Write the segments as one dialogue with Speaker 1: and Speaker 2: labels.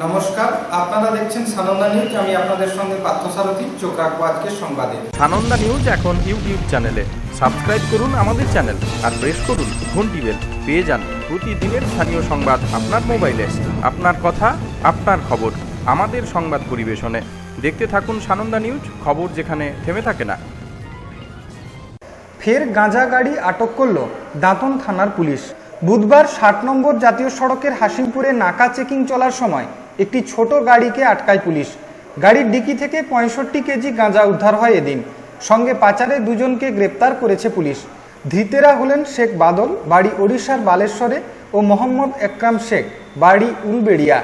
Speaker 1: নমস্কার আপনারা দেখছেন সানন্দা নিউজ। আমি আপনাদের সঙ্গে পার্থসারথী চোখ রাখব আজকের সংবাদে।
Speaker 2: সানন্দা নিউজ এখন ইউটিউব চ্যানেলে। সাবস্ক্রাইব করুন আমাদের চ্যানেল আর প্রেস করুন ঘন্টি বেল। পেয়ে যান প্রতিদিনের স্থানীয় সংবাদ আপনার মোবাইলে। আপনার কথা আপনার খবর আমাদের সংবাদ পরিবেশনে। দেখতে থাকুন সানন্দা নিউজ খবর যেখানে থেমে থাকে না।
Speaker 1: ফের গাঁজা গাড়ি আটক করল দাঁতন থানার পুলিশ। বুধবার ষাট নম্বর জাতীয় সড়কের হাসিমপুরে নাকা চেকিং চলার সময় একটি ছোট গাড়িকে আটকায় পুলিশ। গাড়ির ডিকি থেকে পঁয়ষট্টি কেজি গাঁজা উদ্ধার হয় এদিন। সঙ্গে পাচারে দুজনকে গ্রেপ্তার করেছে পুলিশ। ধৃতেরা হলেন শেখ বাদল, বাড়ি ওড়িশার বালেশ্বরে, ও মোহাম্মদ একরাম শেখ, বাড়ি উলবেড়িয়া।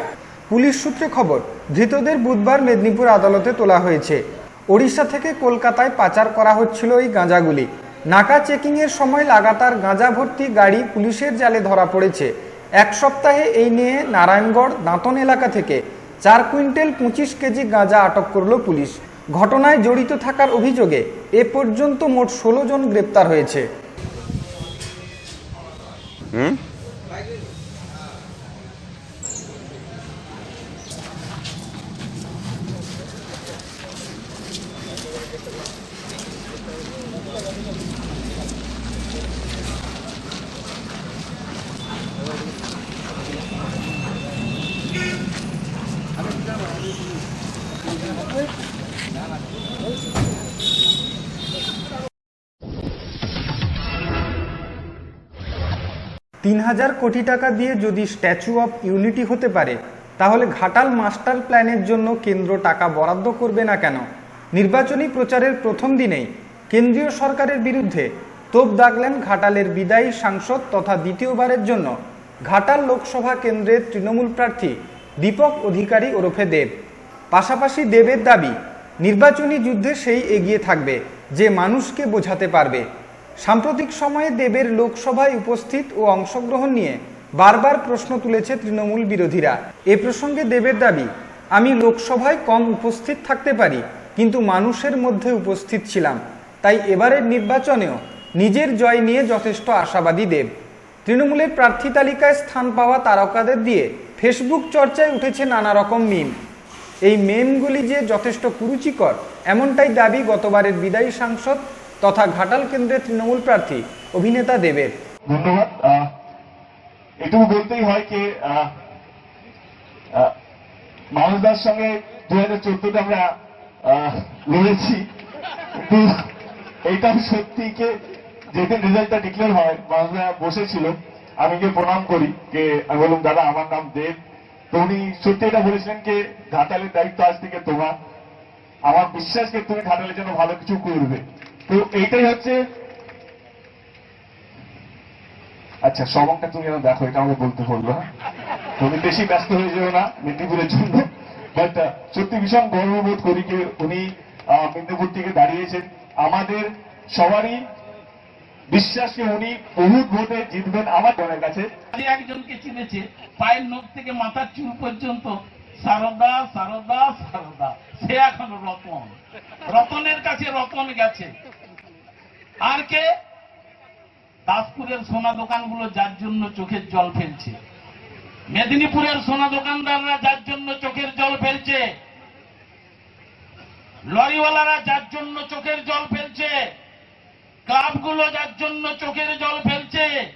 Speaker 1: পুলিশ সূত্রে খবর, ধৃতদের বুধবার মেদিনীপুর আদালতে তোলা হয়েছে। ওড়িশা থেকে কলকাতায় পাচার করা হচ্ছিল এই গাঁজাগুলি। নাকা চেকিংয়ের সময় লাগাতার গাঁজা ভর্তি গাড়ি পুলিশের জালে ধরা পড়েছে। এক সপ্তাহে এই নিয়ে নারায়ণগড়, দাঁতন এলাকা থেকে চার কুইন্টাল পঁচিশ কেজি গাঁজা আটক করল পুলিশ। ঘটনায় জড়িত থাকার অভিযোগে এ পর্যন্ত মোট ষোলো জন গ্রেপ্তার হয়েছে। তিন হাজার কোটি টাকা দিয়ে যদি স্ট্যাচু অফ ইউনিটি হতে পারে, তাহলে ঘাটাল মাস্টার প্ল্যানের জন্য কেন্দ্র টাকা বরাদ্দ করবে না কেন? নির্বাচনী প্রচারের প্রথম দিনেই কেন্দ্রীয় সরকারের বিরুদ্ধে তোপ দাগলেন ঘাটালের বিদায়ী সাংসদ তথা দ্বিতীয়বারের জন্য ঘাটাল লোকসভা কেন্দ্রের তৃণমূল প্রার্থী দীপক অধিকারী ওরফে দেব। পাশাপাশি দেবের দাবি, নির্বাচনী যুদ্ধে সেই এগিয়ে থাকবে, যে মানুষকে বোঝাতে পারবে। সাম্প্রতিক সময়ে দেবের লোকসভায় উপস্থিত ও অংশগ্রহণ নিয়ে বারবার প্রশ্ন তুলেছে তৃণমূল বিরোধীরা। এ প্রসঙ্গে দেবের দাবি, আমি লোকসভায় কম উপস্থিত থাকতে পারি, কিন্তু মানুষের মধ্যে উপস্থিত ছিলাম। তাই এবারের নির্বাচনেও নিজের জয় নিয়ে যথেষ্ট আশাবাদী দেব। তৃণমূলের প্রার্থী তালিকায় স্থান পাওয়া তারকাদের দিয়ে ফেসবুক চর্চায় উঠেছে নানা রকম মিম। এই মেমগুলি যে যথেষ্ট কুরুচিকর, এমনটাই দাবি গতবারের বিদায়ী সাংসদ তথা ঘাটাল কেন্দ্রের তৃণমূল প্রার্থী অভিনেতা দেবের।
Speaker 3: ধন্যবাদ। এটুকু বলতেই হয় যে মানুষদার সঙ্গে দু হাজার চোদ্দতে আমরা লড়েছি। এইটা সত্যি যে, যেদিন রেজাল্টটা ডিক্লেয়ার হয় মানুষরা বসেছিল, আমি গিয়ে প্রণাম করি যে, আমি বললাম, দাদা, আমার নাম দেব। তো উনি সত্যি এটা বলেছিলেন যে, ঘাটালের দায়িত্ব আজ থেকে তোমার। আমার বিশ্বাস যে তুমি ঘাটালের জন্য ভালো কিছু করবে। তো এইটাই হচ্ছে আচ্ছা সবংটা তুমি যেন দেখো, এটা আমাকে বলতে বলল হ্যাঁ? তুমি বেশি ব্যস্ত হয়ে যেও না মেদিনীপুরের জন্য। বাট সত্যি ভীষণ গর্ববোধ করি যে উনি মেদিনীপুর থেকে দাঁড়িয়েছেন। আমাদের সবারই বিশ্বাসকে উনি বহু ভোটে জিতবেন আমার মনের কাছে।
Speaker 4: যে একজনকে চিনেছে, পায়ের নখ থেকে মাথার চুল পর্যন্ত, সারদা সারদা সারদা। সে এখন রতন। রতনের কাছে রতন গেছে। আর কে? দাসপুরের সোনা দোকানগুলো যার জন্য চোখের জল ফেলছে। মেদিনীপুরের সোনা দোকানদাররা যার জন্য চোখের জল ফেলছে। লরিওয়ালারা যার জন্য চোখের জল ফেলছে। ক্লাবগুলো যার জন্য চোখের জল ফেলছে।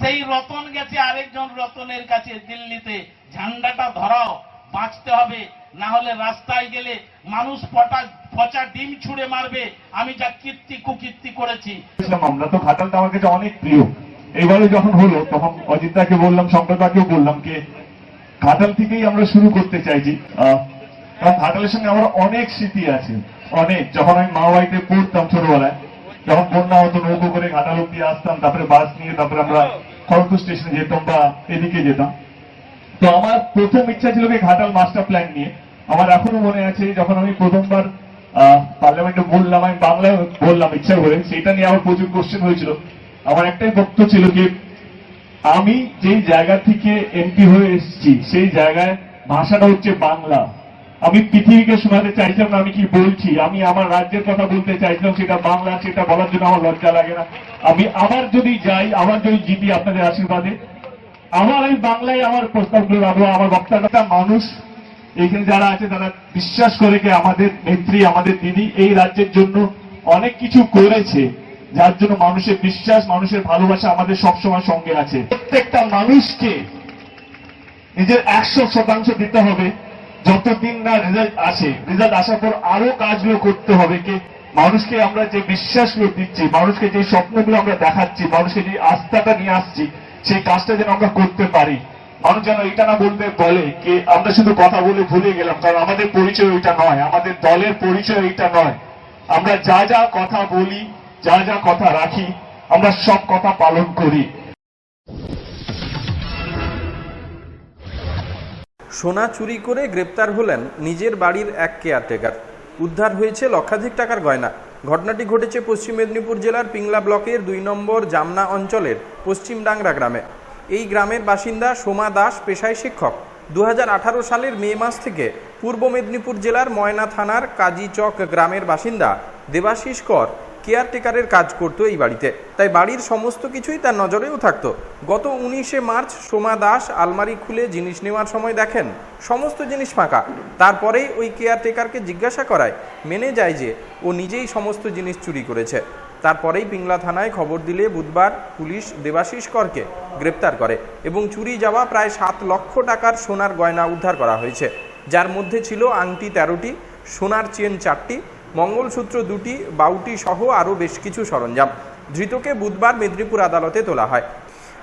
Speaker 4: সেই রতন গেছে আরেকজন রতনের কাছে দিল্লিতে। ঝান্ডাটা ধরাও, বাঁচতে হবে, না হলে রাস্তায় গেলে মানুষ পটা পচা ডিম ছুঁড়ে মারবে। আমি যা কীর্তি, কুকীর্তি করেছি।
Speaker 3: আমরা তো ঘাটালটা আমার কাছে অনেক প্রিয়। এবারে যখন হলো, তখন অজিতদাকে বললাম, শঙ্করদাকেও বললাম যে ঘাটাল থেকেই আমরা শুরু করতে চাইছি। কারণ ঘাটালের সঙ্গে আমার অনেক স্মৃতি আছে। অনেক। যখন আমি মা বাড়িতে পড়তাম ছোটবেলায় যখন বন্যা হতো, নৌকো করে ঘাটাল অব্দি আসতাম, তারপরে বাস নিয়ে, তারপরে আমরা খড়গপুর স্টেশনে যেতাম বা এদিকে যেতাম। তো আমার প্রথম ইচ্ছা ছিল কি ঘাটাল মাস্টার প্ল্যান নিয়ে। আমার এখনও মনে আছে, যখন আমি প্রথমবার পার্লামেন্টে বললাম, আমি বাংলায় বললাম, ইচ্ছা করে। সেটা নিয়ে আমার প্রচুর কোশ্চেন হয়েছিল। আমার একটাই বক্তব্য ছিল যে আমি যেই জায়গা থেকে এমপি হয়ে এসেছি, সেই জায়গায় ভাষাটা হচ্ছে বাংলা। আমি পৃথিবীকে শোনাতে চাইছিলাম না, আমি কি বলছি? আমি আমার রাজ্যের কথা বলতে চাইছিলাম, সেটা বাংলা, সেটা বলার জন্য আমার লজ্জা লাগে না। আমি আবার যদি যাই, আবার যদি জিতি আপনাদের আশীর্বাদে, আমার এই বাংলায় আমার প্রস্তাবগুলো রাখব, আমার বক্তাটা মানুষ এখানে যারা আছে, তারা বিশ্বাস করে কি আমাদের নেত্রী, আমাদের দিদি এই রাজ্যের জন্য অনেক কিছু করেছে, যার জন্য মানুষের বিশ্বাস, মানুষের ভালোবাসা আমাদের সবসময় সঙ্গে আছে। প্রত্যেকটা মানুষকে নিজের একশো শতাংশ দিতে হবে, যতদিন না রেজাল্ট আসে। রেজাল্ট আসার পর আরও কাজগুলো করতে হবে কি, মানুষকে আমরা যে বিশ্বাসগুলো দিচ্ছি, মানুষকে যে স্বপ্নগুলো আমরা দেখাচ্ছি, মানুষকে যে আস্থাটা নিয়ে আসছি, সেই কাজটা যেন আমরা করতে পারি। মানুষ যেন এটা না বলতে বলে কি আমরা শুধু কথা বলে ভুলে গেলাম, কারণ আমাদের পরিচয় এটা নয়, আমাদের দলের পরিচয় এটা নয়। আমরা যা যা কথা বলি, যা যা কথা রাখি, আমরা সব কথা পালন করি।
Speaker 2: সোনা চুরি করে গ্রেপ্তার হলেন নিজের বাড়ির এক কেয়ারটেকার। উদ্ধার হয়েছে লক্ষাধিক টাকার গয়না। ঘটনাটি ঘটেছে পশ্চিম মেদিনীপুর জেলার পিংলা ব্লকের দুই নম্বর জামনা অঞ্চলের পশ্চিম ডাংরা গ্রামে। এই গ্রামের বাসিন্দা সোমা দাস পেশায় শিক্ষক। দু হাজার আঠারো সালের মে মাস থেকে পূর্ব মেদিনীপুর জেলার ময়না থানার কাজীচক গ্রামের বাসিন্দা দেবাশিস কর কেয়ারটেকারের কাজ করতো এই বাড়িতে। তাই বাড়ির সমস্ত কিছুই তার নজরেও থাকতো। গত উনিশে মার্চ সোমা দাস আলমারি খুলে জিনিস নেওয়ার সময় দেখেন, সমস্ত জিনিস ফাঁকা। তারপরেই ওই কেয়ারটেকারকে জিজ্ঞাসা করায়, মেনে যায় যে ও নিজেই সমস্ত জিনিস চুরি করেছে। তারপরেই পিংলা থানায় খবর দিলে বুধবার পুলিশ দেবাশিস করকে গ্রেপ্তার করে এবং চুরি যাওয়া প্রায় সাত লক্ষ টাকার সোনার গয়না উদ্ধার করা হয়েছে। যার মধ্যে ছিল আংটি তেরোটি, সোনার চেন চারটি, মঙ্গলসূত্র দুটি, বাউটি সহ আরও বেশ কিছু সরঞ্জাম। ধৃতকে বুধবার মেদিনীপুর আদালতে তোলা হয়।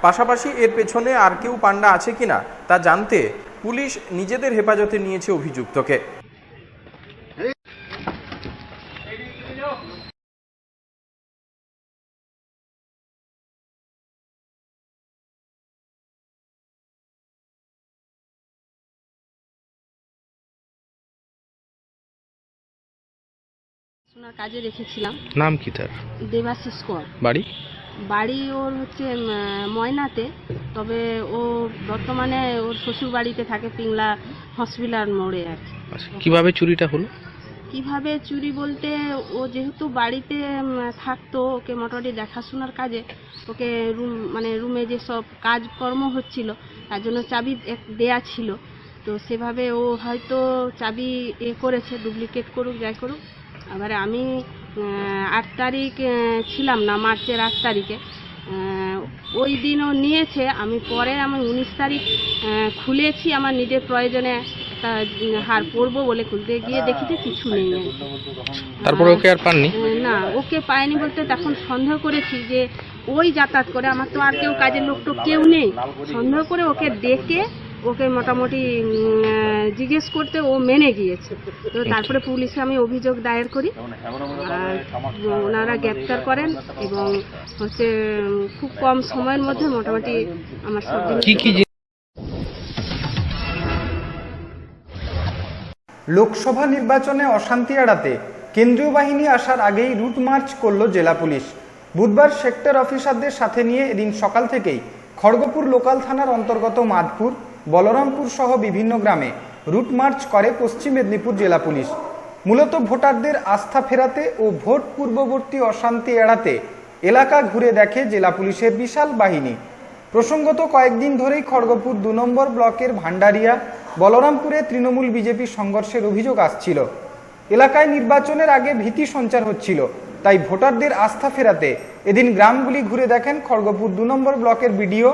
Speaker 2: পাশাপাশি এর পেছনে আর কেউ পান্ডা আছে কিনা তা জানতে পুলিশ নিজেদের হেফাজতে নিয়েছে অভিযুক্তকে।
Speaker 5: সোনার কাজে রেখেছিলাম।
Speaker 6: নাম কি তার?
Speaker 5: দেবাশিস কর।
Speaker 6: বাড়ি?
Speaker 5: বাড়ি ওর হচ্ছে ময়নাতে তবে ও বর্তমানে ওর শ্বশুর বাড়িতে থাকে পিংলা হসপিটাল মোড়ে আর কি।
Speaker 6: আচ্ছা কীভাবে চুরিটা হলো?
Speaker 5: কীভাবে চুরি বলতে ও যেহেতু বাড়িতে থাকতো ওকে মোটামুটি দেখাশোনার কাজে ওকে রুম মানে রুমে যে সব কাজকর্ম হচ্ছিল তার জন্য চাবি দেয়া ছিল। তো সেভাবে ও হয়তো চাবি এ করেছে ডুপ্লিকেট করুক যাই করুক। এবারে আমি আট তারিখ ছিলাম না মার্চের আট তারিখে। ওই দিনও নিয়েছে আমি পরে আমি উনিশ তারিখ খুলেছি আমার নিজের প্রয়োজনে একটা হার পরবো বলে খুলতে গিয়ে দেখি যে কিছু নেই।
Speaker 6: তারপরে ওকে আর পাননি?
Speaker 5: না ওকে পায়নি বলতে তখন সন্দেহ করেছি যে ওই যাতায়াত করে আমার তো আর কেউ কাজের লোক তো কেউ নেই। সন্দেহ করে ওকে ডেকে ওকে মোটামুটি জিজ্ঞেস করতে ও মেনে গিয়েছে। তো তারপরে পুলিশে আমি অভিযোগ দায়ের করি। আর ওনারা গ্রেপ্তার করেন এবং হচ্ছে খুব কম সময়ের মধ্যে মোটামুটি আমার সব
Speaker 1: লোকসভা নির্বাচনে অশান্তি এড়াতে কেন্দ্রীয় বাহিনী আসার আগেই রুট মার্চ করল জেলা পুলিশ। বুধবার সেক্টর অফিসারদের সাথে নিয়ে এদিন সকাল থেকেই খড়গপুর লোকাল থানার অন্তর্গত মাধপুর বলরামপুর সহ বিভিন্ন গ্রামে রুট মার্চ করে পশ্চিম মেদিনীপুর জেলা পুলিশ। মূলত ভোটারদের আস্থা ফেরাতে ও ভোট পূর্ববর্তী অশান্তি এড়াতে এলাকা ঘুরে দেখে জেলা পুলিশের বিশাল বাহিনী। প্রসঙ্গত কয়েকদিন ধরেই খড়গপুর দু নম্বর ব্লকের ভান্ডারিয়া বলরামপুরে তৃণমূল বিজেপি সংঘর্ষের অভিযোগ আসছিল। এলাকায় নির্বাচনের আগে ভীতি সঞ্চার হচ্ছিল, তাই ভোটারদের আস্থা ফেরাতে এদিন গ্রামগুলি ঘুরে দেখেন খড়গপুর দু নম্বর ব্লকের বিডিও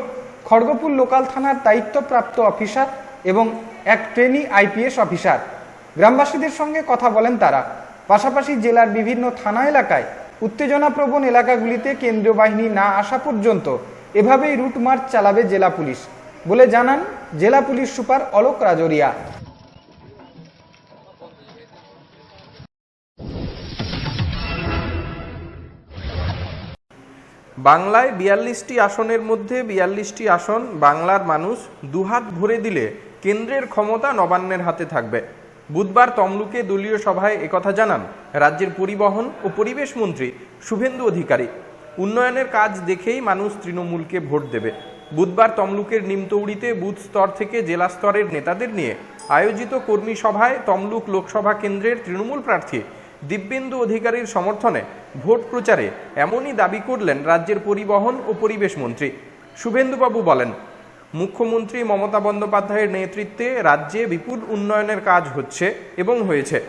Speaker 1: খড়গপুর লোকাল থানার দায়িত্বপ্রাপ্ত অফিসার এবং এক ট্রেনি আইপিএস অফিসার। গ্রামবাসীদের সঙ্গে কথা বলেন তারা। পাশাপাশি জেলার বিভিন্ন থানা এলাকায় উত্তেজনাপ্রবণ এলাকাগুলিতে কেন্দ্রীয় বাহিনী না আসা পর্যন্ত এভাবেই রুট মার্চ চালাবে জেলা পুলিশ। বলে জানান, জেলা পুলিশ সুপার অলোক রাজরিয়া।
Speaker 2: বাংলায় বিয়াল্লিশটি আসনের মধ্যে বিয়াল্লিশটি আসন বাংলার মানুষ দুহাত ভরে দিলে কেন্দ্রের ক্ষমতা নবান্নের হাতে থাকবে। বুধবার তমলুকে দলীয় সভায় একথা জানান রাজ্যের পরিবহন ও পরিবেশ মন্ত্রী শুভেন্দু অধিকারী। উন্নয়নের কাজ দেখেই মানুষ তৃণমূলকে ভোট দেবে। বুধবার তমলুকের নিমতৌড়িতে বুথ স্তর থেকে জেলা স্তরের নেতাদের নিয়ে আয়োজিত কর্মী সভায় তমলুক লোকসভা কেন্দ্রের তৃণমূল প্রার্থী দিব্যেন্দু অধিকারীর সমর্থনে ভোট প্রচারে এমনই দাবি করলেন রাজ্যের পরিবহন ও পরিবেশ মন্ত্রী। শুভেন্দুবাবু বলেন, মুখ্যমন্ত্রী মমতা বন্দ্যোপাধ্যায়ের নেতৃত্বে রাজ্যে বিপুল উন্নয়নের কাজ হচ্ছে এবং হয়েছে।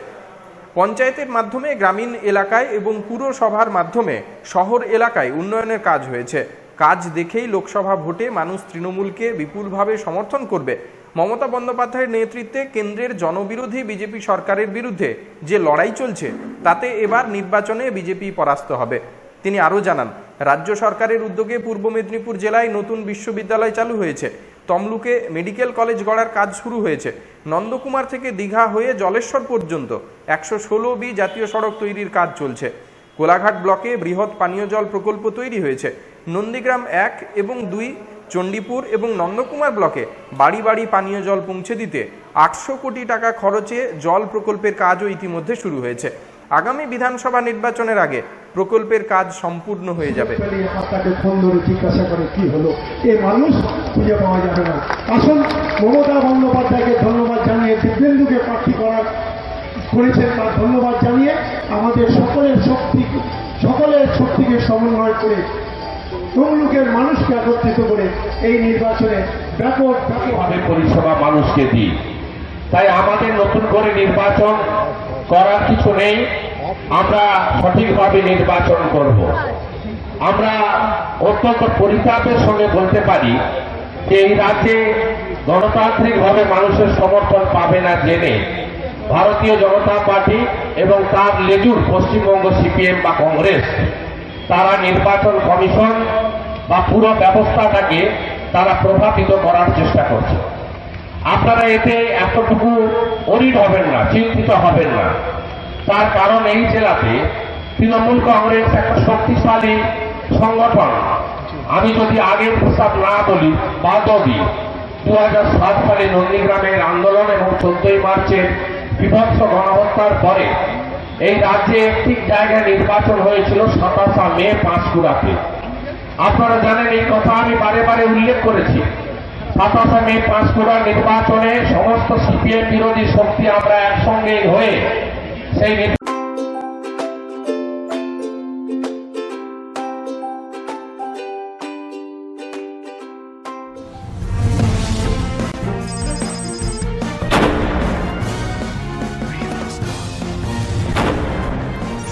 Speaker 2: পঞ্চায়েতের মাধ্যমে, গ্রামীণ এলাকায় এবং পুরসভার মাধ্যমে শহর এলাকায় উন্নয়নের কাজ হয়েছে। কাজ দেখেই লোকসভা ভোটে মানুষ তৃণমূলকে বিপুলভাবে সমর্থন করবে। মমতা বন্দ্যোপাধ্যায়ের নেতৃত্বে কেন্দ্রের জনবিরোধী বিজেপি সরকারের বিরুদ্ধে যে লড়াই চলছে, তাতে এবার নির্বাচনে বিজেপি পরাস্ত হবে। তিনি আরও জানান, রাজ্য সরকারের উদ্যোগে পূর্ব মেদিনীপুর জেলায় নতুন বিশ্ববিদ্যালয় চালু হয়েছে। তমলুকে মেডিকেল কলেজ গড়ার কাজ শুরু হয়েছে। নন্দকুমার থেকে দীঘা হয়ে জলেশ্বর পর্যন্ত একশো ষোলো বি জাতীয় সড়ক তৈরির কাজ চলছে। কোলাঘাট ব্লকে বৃহৎ পানীয় জল প্রকল্প তৈরি হয়েছে। নন্দীগ্রাম এক এবং দুই চণ্ডীপুর এবং নন্দকুমার ব্লকে বাড়ি বাড়ি পানীয় জল পৌঁছে দিতে আটশো কোটি টাকা খরচে জল প্রকল্পের কাজও ইতিমধ্যে শুরু হয়েছে। আগামী বিধানসভা নির্বাচনের আগে প্রকল্পের কাজ সম্পূর্ণ হয়ে যাবে।
Speaker 7: কি হলো? মানুষ ধন্যবাদ করেছেন তার ধন্যবাদ জানিয়ে আমাদের সকলের শক্তি সকলের শক্তিকে সমন্বয় করে তমলুকের মানুষকে একত্রিত করে এই নির্বাচনে ব্যাপক ব্যাপক
Speaker 8: ভাবে পরিষেবা মানুষকে দিই। তাই আমাদের নতুন করে নির্বাচন করার কিছু নেই। আমরা সঠিকভাবে নির্বাচন করব। আমরা অত্যন্ত পরিতাপের সঙ্গে বলতে পারি যে এই রাজ্যে গণতান্ত্রিকভাবে মানুষের সমর্থন পাবে না জেনে ভারতীয় জনতা পার্টি এবং তার লেজুর পশ্চিমবঙ্গ সিপিএম বা কংগ্রেস, তারা নির্বাচন কমিশন বা পুরো ব্যবস্থাটাকে তারা প্রভাবিত করার চেষ্টা করছে। আপনারা এতে এতটুকু অরিড হবেন না, চিন্তিত হবেন না। তার কারণ এই জেলাতে তৃণমূল কংগ্রেস একটা শক্তিশালী সংগঠন। আমি যদি আগের প্রস্তাব না বলি বা দিই দু সালে নন্দীগ্রামের আন্দোলন এবং চোদ্দই মার্চের বিভৎস গণহত্যার পরে এই রাজ্যে একটি জায়গায় নির্বাচন হয়েছিল সাতাশা মে পাঁশকুড়াতে আপনারা জানেন, এই কথা আমি বারে বারে উল্লেখ করেছি। সাতাশে মে পাঁশকুড়া নির্বাচনে সমস্ত সিপিএম বিরোধী শক্তি আমরা একসঙ্গে হয়ে সেই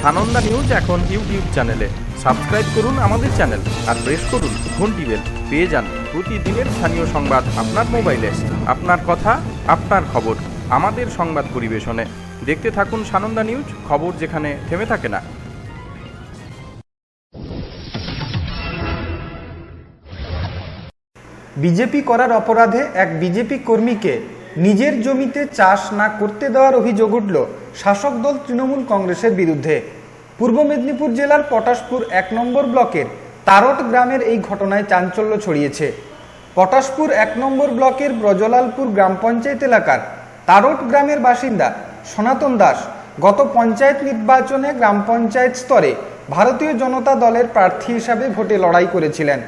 Speaker 2: সানন্দা নিউজ এখন ইউটিউব চ্যানেলে। সাবস্ক্রাইব করুন আমাদের চ্যানেল আর প্রেস করুন ঘন্টি বেল। পেয়ে যান প্রতিদিনের স্থানীয় সংবাদ আপনার মোবাইলে। আপনার কথা, আপনার খবর, আমাদের সংবাদ পরিবেশনে। দেখতে থাকুন সানন্দা নিউজ, খবর যেখানে থেমে থাকে না।
Speaker 1: বিজেপি করার অপরাধে এক বিজেপি কর্মীকে নিজের জমিতে চাষ না করতে দেওয়ার অভিযোগ উঠল শাসক দল তৃণমূল কংগ্রেসের বিরুদ্ধে। পূর্ব মেদিনীপুর জেলার পটাশপুর এক নম্বর ব্লকের তারট গ্রামের এই ঘটনায় চাঞ্চল্য ছড়িয়েছে। পটাশপুর এক নম্বর ব্লকের ব্রজলালপুর গ্রাম পঞ্চায়েত এলাকার তারট গ্রামের বাসিন্দা সনাতন দাস গত পঞ্চায়েত নির্বাচনে গ্রাম পঞ্চায়েত স্তরে ভারতীয় জনতা দলের প্রার্থী হিসাবে ভোটে লড়াই করেছিলেন।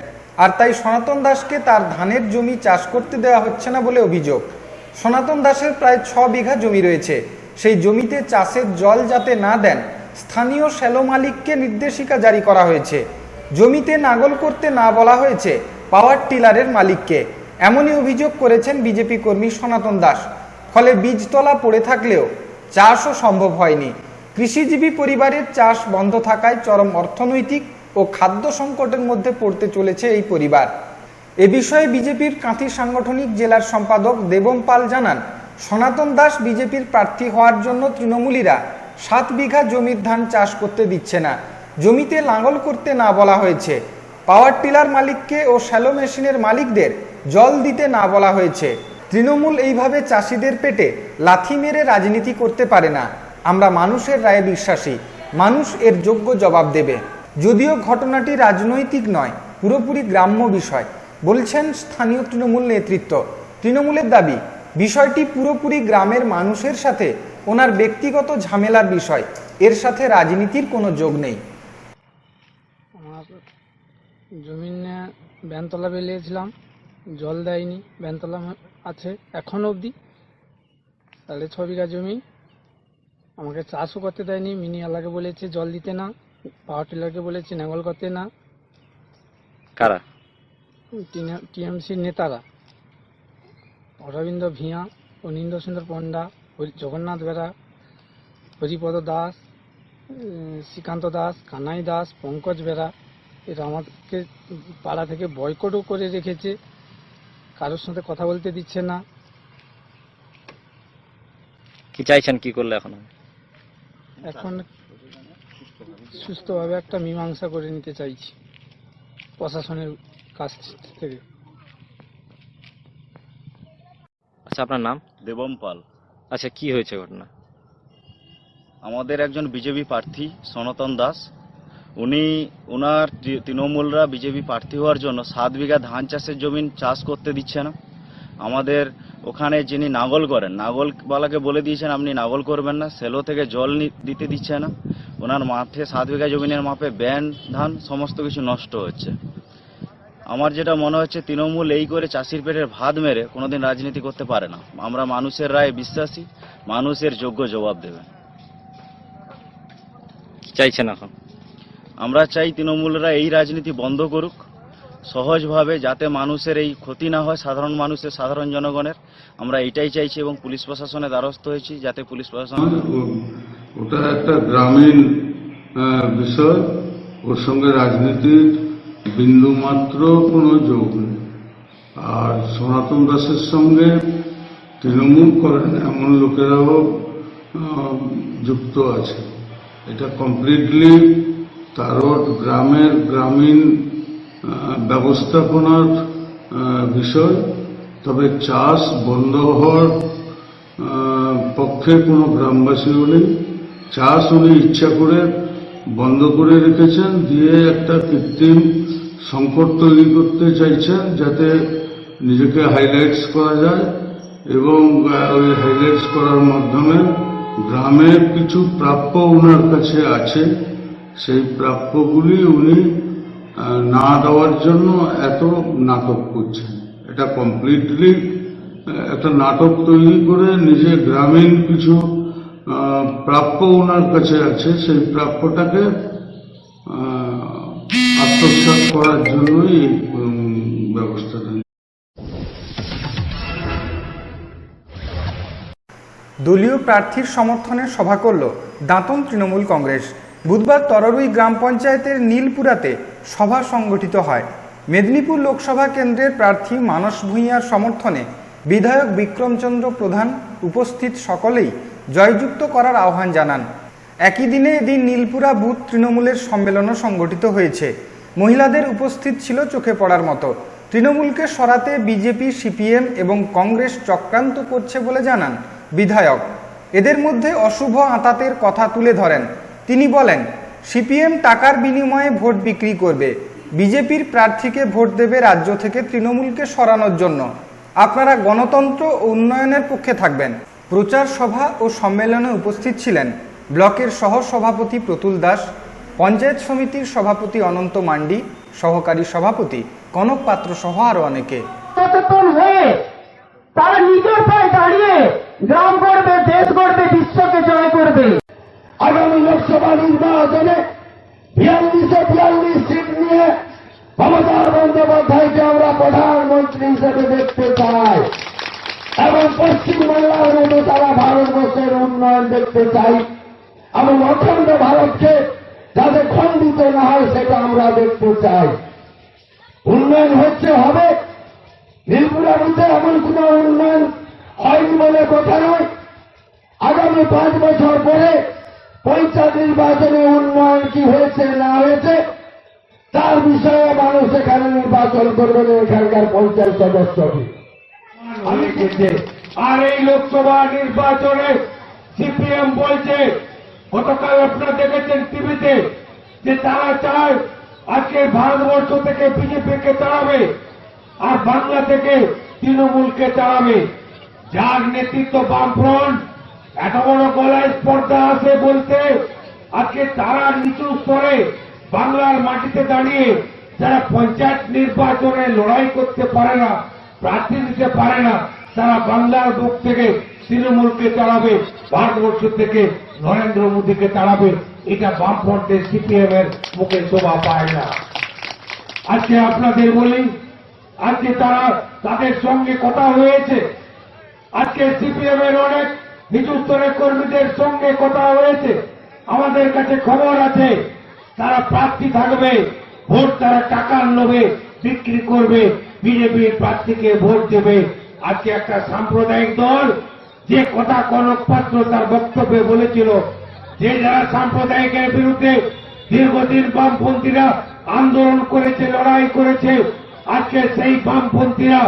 Speaker 1: আর তাই সনাতন দাসকে তার ধানের জমি চাষ করতে দেওয়া হচ্ছে না বলে অভিযোগ। সনাতন দাসের প্রায় ছ বিঘা জমি রয়েছে। সেই জমিতে চাষের জল যাতে না দেন স্থানীয় শ্যালো মালিককে নির্দেশিকা জারি করা হয়েছে। জমিতে নাগল করতে না বলা হয়েছে পাওয়ার টিলারের মালিককে। এমনই অভিযোগ করেছেন বিজেপি কর্মী সনাতন দাস। ফলে বীজতলা পড়ে থাকলেও চাষও সম্ভব হয়নি। কৃষিজীবী পরিবারের চাষ বন্ধ থাকায় চরম অর্থনৈতিক ও খাদ্য সংকটের মধ্যে পড়তে চলেছে এই পরিবার। এ বিষয়ে বিজেপির কাঁথি সাংগঠনিক জেলার সম্পাদক দেবম পাল জানান, সনাতন দাস বিজেপির প্রার্থী হওয়ার জন্য তৃণমূলীরা সাত বিঘা জমির ধান চাষ করতে দিচ্ছে না। জমিতে লাঙল করতে না বলা হয়েছে। পাওয়ার টিলার মালিককে ও শ্যালো মেশিনের মালিকদের জল দিতে না বলা হয়েছে। তৃণমূল এইভাবে চাষিদের পেটে লাথি মেরে রাজনীতি করতে পারে না। আমরা মানুষের রায়ে বিশ্বাসী। মানুষ এর যোগ্য জবাব দেবে। যদিও ঘটনাটি রাজনৈতিক নয়, পুরোপুরি গ্রাম্য বিষয়, বলছেন স্থানীয় তৃণমূল নেতৃত্ব। তৃণমূলের দাবি, বিষয়টি পুরোপুরি গ্রামের মানুষের সাথে ওনার ব্যক্তিগত ঝামেলার বিষয়। এর সাথে রাজনীতির কোনো যোগ নেই।
Speaker 9: আমার জমিনে ব্যানতলা বেরিয়েছিলাম জল দেয়নি ব্যানতলা আছে এখন অবধি। তাহলে ছ বিঘা জমি। আমাকে চাষও করতে দেয়নি মিনিওয়ালাকে বলেছে জল দিতে না পাওয়ার টিলারকে বলেছে নাঙ্গল করতে না।
Speaker 6: কারা?
Speaker 9: টিএমসির নেতারা। অরবিন্দ ভিয়া অনিন্দ্র সুন্দর পণ্ডা জগন্নাথ বেরা হরিপদ দাস শ্রীকান্ত দাস কানাই দাস পঙ্কজ বেরা এরা আমাকে পাড়া থেকে বয়কটও করে রেখেছে। কারোর সাথে কথা বলতে দিচ্ছে না।
Speaker 10: কি চাইছেন কি করলে এখন?
Speaker 9: এখন সুস্থভাবে একটা মীমাংসা করে নিতে চাইছি প্রশাসনের কাছ থেকে।
Speaker 10: আচ্ছা আপনার নাম?
Speaker 11: দেবম পাল।
Speaker 10: আচ্ছা কি হয়েছে ঘটনা?
Speaker 11: আমাদের একজন বিজেপি প্রার্থী সনাতন দাস, উনি ওনার তৃণমূলরা বিজেপি প্রার্থী হওয়ার জন্য সাত বিঘা ধান চাষের জমিন চাষ করতে দিচ্ছে না। আমাদের ওখানে যিনি নাগল করেন, নাগলওয়ালাকে বলে দিয়েছেন, আপনি নাগল করবেন না, সেলো থেকে জল দিতে দিচ্ছে না। ওনার মাঠে সাত বিঘা জমিনের মাপে ব্যান ধান, সমস্ত কিছু নষ্ট হচ্ছে। আমার যেটা মনে হচ্ছে তৃণমূল এই করে চাষির পেটের ভাত মেরে কোনোদিন রাজনীতি করতে পারে না। আমরা মানুষের রায়ে বিশ্বাসী মানুষের যোগ্য জবাব দেবে।
Speaker 10: কি চাইছেন এখন?
Speaker 11: আমরা চাই তৃণমূলরা এই রাজনীতি বন্ধ করুক। সহজভাবে যাতে মানুষের এই ক্ষতি না হয় সাধারণ মানুষের সাধারণ জনগণের। আমরা এটাই চাইছি এবং পুলিশ প্রশাসনের দ্বারস্থ হয়েছি যাতে পুলিশ প্রশাসন
Speaker 12: ওটা একটা গ্রামীণ বিষয়। ওর সঙ্গে রাজনীতির বিন্দু মাত্র কোনো যোগ নেই। আর সনাতন দাসের সঙ্গে তৃণমূল করেন এমন লোকেরাও যুক্ত আছে। এটা কমপ্লিটলি তারও গ্রামের গ্রামীণ ব্যবস্থাপনার বিষয়। তবে চাষ বন্ধ হওয়ার পক্ষে কোনো গ্রামবাসীও নেই। চাষ উনি ইচ্ছা করে বন্ধ করে রেখেছেন, দিয়ে একটা কৃত্রিম সংকট তৈরি করতে চাইছেন যাতে নিজেকে হাইলাইটস করা যায় এবং ওই হাইলাইটস করার মাধ্যমে গ্রামের কিছু প্রাপ্য ওনার কাছে আছে। সেই প্রাপ্যগুলি উনি না দেওয়ার জন্য এত নাটক করছেন। এটা কমপ্লিটলি একটা নাটক তৈরি করে নিজে গ্রামীণ কিছু প্রাপ্য ওনার কাছে আছে। সেই প্রাপ্যটাকে আহ, আত্মসাৎ করার জন্যই
Speaker 1: দলীয় প্রার্থীর সমর্থনে সভা করল দাঁতন তৃণমূল কংগ্রেস। বুধবার তররুই গ্রাম পঞ্চায়েতের নীলপুরাতে সভা সংগঠিত হয়। মেদিনীপুর লোকসভা কেন্দ্রের প্রার্থী মানস ভূঁইয়ার সমর্থনে বিধায়ক বিক্রমচন্দ্র প্রধান উপস্থিত সকলেই জয়যুক্ত করার আহ্বান জানান। একই দিনে এদিন নীলপুরা বুথ তৃণমূলের সম্মেলনও সংগঠিত হয়েছে। মহিলাদের উপস্থিত ছিল চোখে পড়ার মতো। তৃণমূলকে সরাতে বিজেপি, সিপিএম এবং কংগ্রেস চক্রান্ত করছে বলে জানান বিধায়ক। এদের মধ্যে অশুভ আঁতাতের কথা তুলে ধরেন। তিনি বলেন, সিপিএম টাকার বিনিময়ে ভোট বিক্রি করবে। বিজেপির প্রার্থীকে ভোট দেবে রাজ্য থেকে তৃণমূলকে সরানোর জন্য। আপনারা গণতন্ত্র ও উন্নয়নের পক্ষে থাকবেন। প্রচার সভা ও সম্মেলনে উপস্থিত ছিলেন ব্লকের সহ সভাপতি প্রতুল দাস পঞ্চায়েত সমিতির সভাপতি অনন্ত মান্ডি সহকারী সভাপতি কনক পাত্র সহ আরও অনেকে।
Speaker 7: সচেতন হয়ে তারা নিজের পায়ে দাঁড়িয়ে গ্রাম করবে দেশ করবে বিশ্বকে জয় করবে।
Speaker 13: আগামী লোকসভা নির্বাচনে বিয়াল্লিশে বিয়াল্লিশ সিট নিয়ে মমতা বন্দ্যোপাধ্যায়কে আমরা প্রধানমন্ত্রী হিসেবে দেখতে চাই। এবং পশ্চিমবাংলার মতো তারা ভারতবর্ষের উন্নয়ন দেখতে চাই। এবং অখণ্ড ভারতকে যাতে খণ্ডিত না হয়, সেটা আমরা দেখতে চাই। উন্নয়ন হচ্ছে, হবে। নীলপুরা বুথে এমন কোন উন্নয়ন হয়নি বলে কথা নয়। আগামী পাঁচ বছর পরে পঞ্চায়েত নির্বাচনে উন্নয়ন কি হয়েছে, না হয়েছে, তার বিষয়ে মানুষ এখানে নির্বাচন করবেন এখানকার পঞ্চায়েত সদস্যকে
Speaker 7: আর এই লোকসভা নির্বাচনে সিপিএম বলছে গতকাল আপনারা দেখেছেন টিভিতে যে তারা চায় আজকে ভারতবর্ষ থেকে বিজেপিকে তাড়াবে আর বাংলা থেকে তৃণমূলকে তাড়াবে যার নেতৃত্ব বামফ্রন্ট, এত বড় গলায় স্পর্ধা আছে বলতে আজকে তারা নিচু স্তরে বাংলার মাটিতে দাঁড়িয়ে যারা পঞ্চায়েত নির্বাচনে লড়াই করতে পারে না, প্রার্থী দিতে পারে না, তারা বাংলার বুক থেকে তৃণমূলকে তাড়াবে ভারতবর্ষ থেকে নরেন্দ্র মোদীকে তাড়াবে, এটা বামফ্রন্টের সিপিএম এর মুখে শোভা পায় না। আজকে আপনাদের বলি, আজকে তারা তাদের সঙ্গে কথা হয়েছে। আজকে সিপিএম এর অনেক নিচু স্তরের কর্মীদের সঙ্গে কথা হয়েছে। আমাদের কাছে খবর আছে, তারা প্রার্থী থাকবে, ভোট তারা টাকার লোভে বিক্রি করবে, বিজেপির প্রার্থীকে ভোট দেবে। আজকে একটা সাম্প্রদায়িক দল যে কথা কনক পাত্র তার বক্তব্যে বলেছিল, যে যারা সাম্প্রদায়িকের বিরুদ্ধে দীর্ঘদিন বামপন্থীরা আন্দোলন করেছে, লড়াই করেছে, আজকে সেই বামপন্থীরা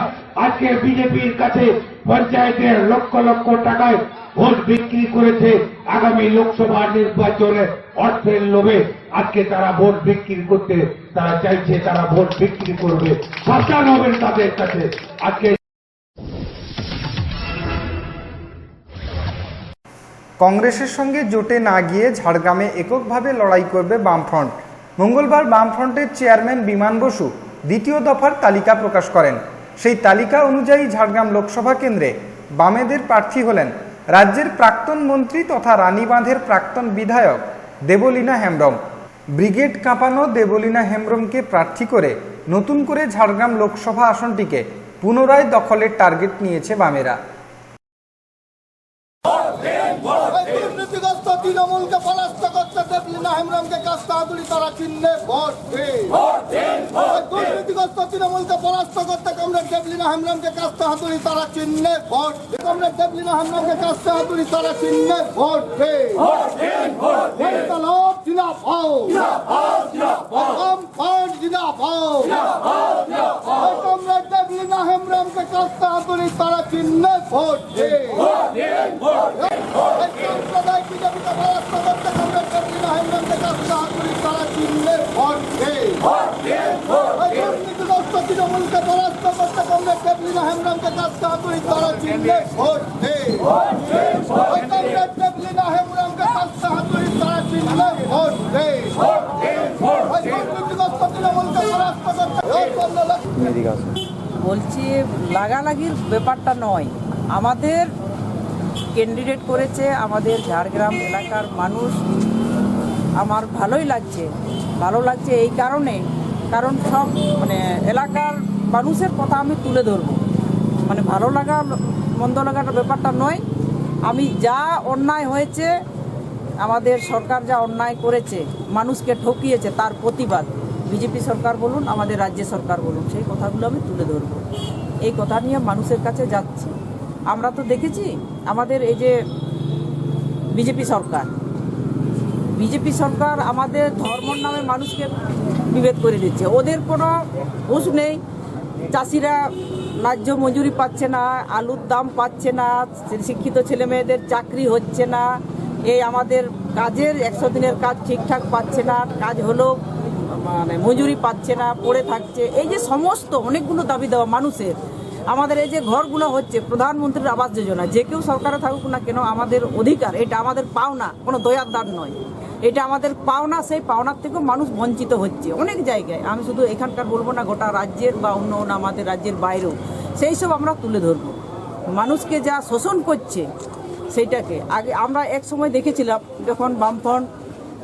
Speaker 7: আজকে বিজেপির কাছে পঞ্চায়েতের লক্ষ লক্ষ টাকায় ভোট বিক্রি করেছে আগামী লোকসভা নির্বাচনে অর্থের লোভে। আজকে তারা ভোট বিক্রি করতে, তারা চাইছে তারা ভোট বিক্রি করবে। শাসন হবে তাদের কাছে। আজকে
Speaker 1: কংগ্রেসের সঙ্গে জোটে না গিয়ে ঝাড়গ্রামে এককভাবে লড়াই করবে বামফ্রন্ট। মঙ্গলবার বামফ্রন্টের চেয়ারম্যান বিমান বসু দ্বিতীয় দফার তালিকা প্রকাশ করেন। সেই তালিকা অনুযায়ী ঝাড়গ্রাম লোকসভা কেন্দ্রে বামেদের প্রার্থী হলেন রাজ্যের প্রাক্তন মন্ত্রী তথা রানীবাঁধের প্রাক্তন বিধায়ক দেবলীনা হেমব্রম। ব্রিগেড কাঁপানো দেবলীনা হেমব্রমকে প্রার্থী করে নতুন করে ঝাড়গ্রাম লোকসভা আসনটিকে পুনরায় দখলের টার্গেট নিয়েছে বামেরা
Speaker 14: দুর্নীতিগ্রস্ত তৃণমূলকে পরাস্ত করতে দেবলিনা হেমব্রমকে কাস্তাহাতুলি তারা চিহ্নে ভোট দিন। দুর্নীতিগ্রস্ত তৃণমূলকে পরাস্ত করতে কমরেড দেবলিনা হেমব্রমকে কাস্তাহাতুলি তারা চিহ্নে ভোট কমরেড দেবলিনা হেমব্রমকে কাস্তাহাতুলি তারা চিহ্নে ভোট দিন। কমরেড দেবলিনা হেমব্রমকে কাস্তাহাতুলি তারা চিহ্নে ভোট দিন। সম্প্রদায় বিজেপিকে পরাস্ত করতে তারা কাস্তাহাতুলি তারা
Speaker 15: বলছি লাগালাগির ব্যাপারটা নয়। আমাদের ক্যান্ডিডেট করেছে আমাদের ঝাড়গ্রাম এলাকার মানুষ। আমার ভালোই লাগছে, ভালো লাগছে এই কারণে, কারণ সব মানে এলাকার মানুষের কথা আমি তুলে ধরবো। মানে ভালো লাগা, মন্দ লাগাটা ব্যাপারটা নয়, আমি যা অন্যায় হয়েছে, আমাদের সরকার যা অন্যায় করেছে, মানুষকে ঠকিয়েছে তার প্রতিবাদ। বিজেপি সরকার বলুন, আমাদের রাজ্য সরকার বলুন, সেই কথাগুলো আমি তুলে ধরবো। এই কথা নিয়ে মানুষের কাছে যাচ্ছি। আমরা তো দেখেছি, আমাদের এই যে বিজেপি সরকার বিজেপি সরকার আমাদের ধর্মর নামে মানুষকে বিভেদ করে দিচ্ছে। ওদের কোনো হুঁশ নেই। চাষিরা ন্যায্য মজুরি পাচ্ছে না, আলুর দাম পাচ্ছে না, শিক্ষিত ছেলে মেয়েদের চাকরি হচ্ছে না, এই আমাদের কাজের একশো দিনের কাজ ঠিকঠাক পাচ্ছে না, কাজ হলেও মানে মজুরি পাচ্ছে না, পড়ে থাকছে। এই যে সমস্ত অনেকগুলো দাবি দেওয়া মানুষের, আমাদের এই যে ঘরগুলো হচ্ছে প্রধানমন্ত্রীর আবাস যোজনা, যে কেউ সরকারে থাকুক না কেন, আমাদের অধিকার, এটা আমাদের পাওনা, কোনো দয়ার দান নয়। এটা আমাদের পাওনা, সেই পাওনার থেকেও মানুষ বঞ্চিত হচ্ছে অনেক জায়গায়। আমি শুধু এখানকার বলব না, গোটা রাজ্যের বা অন্য অন্য আমাদের রাজ্যের বাইরেও। সেই সব আমরা তুলে ধরবো। মানুষকে যা শোষণ করছে সেইটাকে। আগে আমরা এক সময় দেখেছিলাম যখন বামফ্রন্ট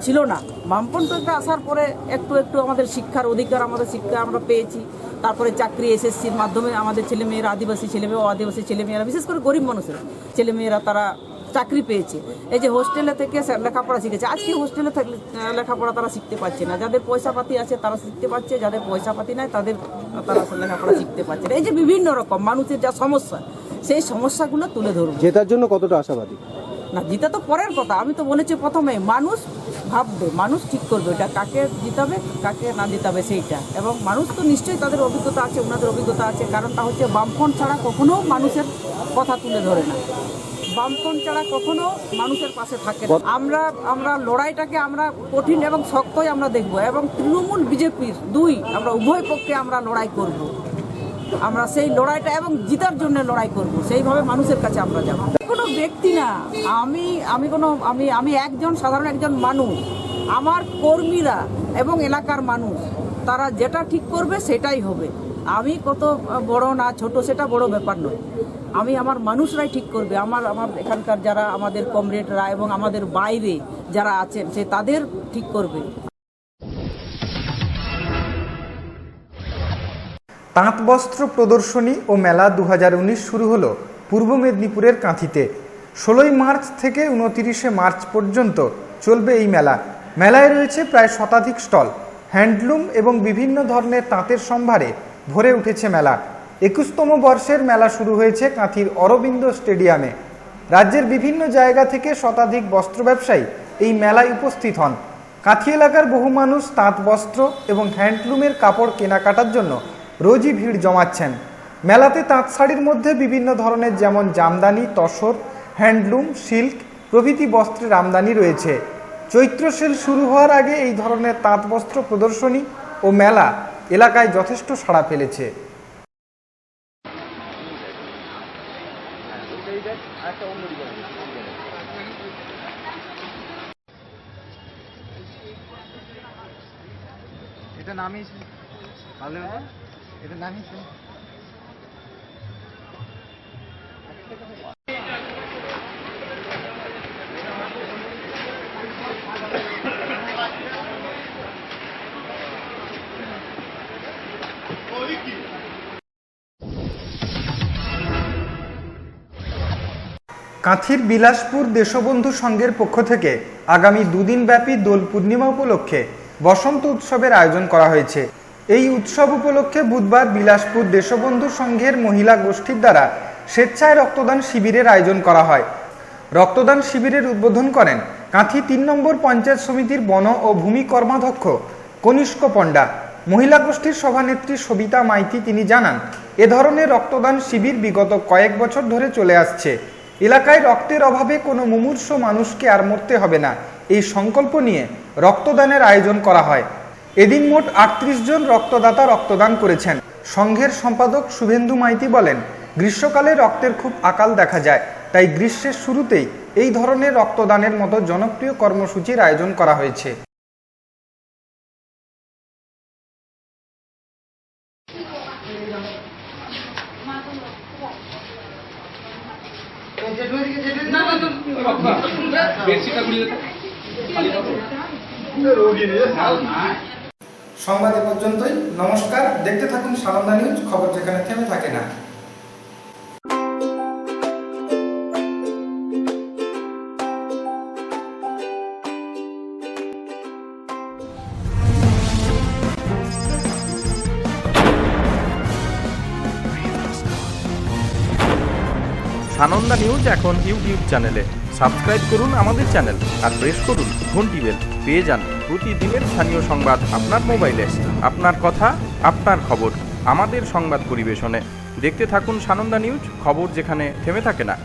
Speaker 15: ছিল না। বামপন্থীতে আসার পরে একটু একটু আমাদের শিক্ষার অধিকার, আমাদের শিক্ষা আমরা পেয়েছি। তারপরে চাকরি এসএসসির মাধ্যমে আমাদের ছেলেমেয়েরা আদিবাসী ছেলেমেয়ে ও আদিবাসী ছেলেমেয়েরা, বিশেষ করে গরিব মানুষের, ছেলেমেয়েরা তারা চাকরি পেয়েছে। এই যে হোস্টেলে থেকে লেখাপড়া শিখেছে। আজকে হোস্টেলে থাকলে লেখাপড়া তারা শিখতে পারছে না। যাদের পয়সা পাতি আছে তারা শিখতে পারছে যাদের পয়সা পাতি নাই তাদের তারা লেখাপড়া শিখতে পারছে না। এই যে বিভিন্ন রকম মানুষের যা সমস্যা সেই সমস্যাগুলো তুলে ধরবো।
Speaker 16: জেতার জন্য কতটা আশাবাদী?
Speaker 15: না জিতা তো পরের কথা। আমি তো বলেছি প্রথমে মানুষ ভাববে মানুষ ঠিক করবে এটা কাকে জিতাবে কাকে না জিতাবে সেইটা। এবং মানুষ তো নিশ্চয়ই তাদের অভিজ্ঞতা আছে ওনাদের অভিজ্ঞতা আছে কারণ তা হচ্ছে বামফ্রন্ট ছাড়া কখনো মানুষের কথা তুলে ধরে না। বামফ্রন্ট ছাড়া কখনো মানুষের পাশে থাকে না। আমরা আমরা লড়াইটাকে আমরা কঠিন এবং শক্তই আমরা দেখব এবং তৃণমূল বিজেপির দুই আমরা উভয় পক্ষে আমরা লড়াই করব। আমরা সেই লড়াইটা এবং জিতার জন্য লড়াই করব। সেইভাবে মানুষের কাছে আমরা যাব। কোনো ব্যক্তি না। আমি আমি কোনো আমি আমি একজন সাধারণ একজন মানুষ। আমার কর্মীরা এবং এলাকার মানুষ তারা যেটা ঠিক করবে সেটাই হবে। আমি কত বড় না ছোট, সেটা বড় ব্যাপার নয়। আমি আমার মানুষরাই ঠিক করবে। আমার আমার এখানকার যারা আমাদের কমরেডরা এবং আমাদের বাইরে যারা আছেন, সে তাদের ঠিক করবে।
Speaker 1: তাঁত বস্ত্র প্রদর্শনী ও মেলা দু হাজার উনিশ শুরু হলো পূর্ব মেদিনীপুরের কাঁথিতে। ষোলোই মার্চ থেকে উনতিরিশে মার্চ পর্যন্ত চলবে এই মেলা। মেলায় রয়েছে প্রায় শতাধিক স্টল, হ্যান্ডলুম এবং বিভিন্ন ধরনের তাঁতের সম্ভারে ভরে উঠেছে মেলা। একুশতম বর্ষের মেলা শুরু হয়েছে কাঁথির অরবিন্দ স্টেডিয়ামে। রাজ্যের বিভিন্ন জায়গা থেকে শতাধিক বস্ত্র ব্যবসায়ী এই মেলায় উপস্থিত হন। কাঁথি এলাকার বহু মানুষ তাঁত বস্ত্র এবং হ্যান্ডলুমের কাপড় কেনাকাটার জন্য রোজই ভিড় জমাচ্ছেন। মেলাতে তাঁত শাড়ির মধ্যে বিভিন্ন ধরনের যেমন জামদানি, তসর, হ্যান্ডলুম, সিল্ক, প্রভৃতি বস্ত্রের আমদানি রয়েছে। চৈত্র শুরু হওয়ার আগে এই ধরনের তাঁত বস্ত্র প্রদর্শনী ও মেলা এলাকায় যথেষ্ট সাড়া ফেলেছে। এটা নামিয়েছে। ভালো এটা নামিয়েছে। কাঁথির বিলাসপুর দেশবন্ধু সংঘের পক্ষ থেকে আগামী দুদিন ব্যাপী দোল পূর্ণিমা উপলক্ষে বসন্ত উৎসবের আয়োজন করা হয়েছে। এই উৎসব উপলক্ষে বুধবার বিলাসপুর দেশবন্ধু সংঘের মহিলা গোষ্ঠীর দ্বারা স্বেচ্ছায় রক্তদান শিবিরের আয়োজন করা হয়। রক্তদান শিবিরের উদ্বোধন করেন কাঁথি তিন নম্বর পঞ্চায়েত সমিতির বন ও ভূমি কর্মাধ্যক্ষ কনিষ্ক পণ্ডা। মহিলা গোষ্ঠীর সভানেত্রী সবিতা মাইতি তিনি জানান, এ ধরনের রক্তদান শিবির বিগত কয়েক বছর ধরে চলে আসছে। এলাকায় রক্তের অভাবে কোনো মুমূর্ষ মানুষকে আর মরতে হবে না। এই সংকল্প নিয়ে রক্তদানের আয়োজন করা হয়। এদিন মোট আটত্রিশ জন রক্তদাতা রক্তদান করেছেন। সংঘের সম্পাদক শুভেন্দু মাইতি বলেন, গ্রীষ্মকালে রক্তের খুব আকাল দেখা যায়, তাই গ্রীষ্মের শুরুতেই এই ধরনের রক্তদানের মতো জনপ্রিয় কর্মসূচির আয়োজন করা হয়েছে। সংবাদ পর্যন্তই। নমস্কার। দেখতে থাকুন সানন্দা নিউজ খবর যেখানে থেমে থাকে না।
Speaker 2: সানন্দা নিউজ এখন ইউটিউব চ্যানেলে। সাবস্ক্রাইব করুন আমাদের চ্যানেল আর প্রেস করুন ঘন্টি বেল। পেয়ে যান প্রতিদিনের স্থানীয় সংবাদ আপনার মোবাইলে। আপনার কথা, আপনার খবর। আমাদের সংবাদ পরিবেশনে। দেখতে থাকুন সানন্দা নিউজ, খবর যেখানে থেমে থাকে না।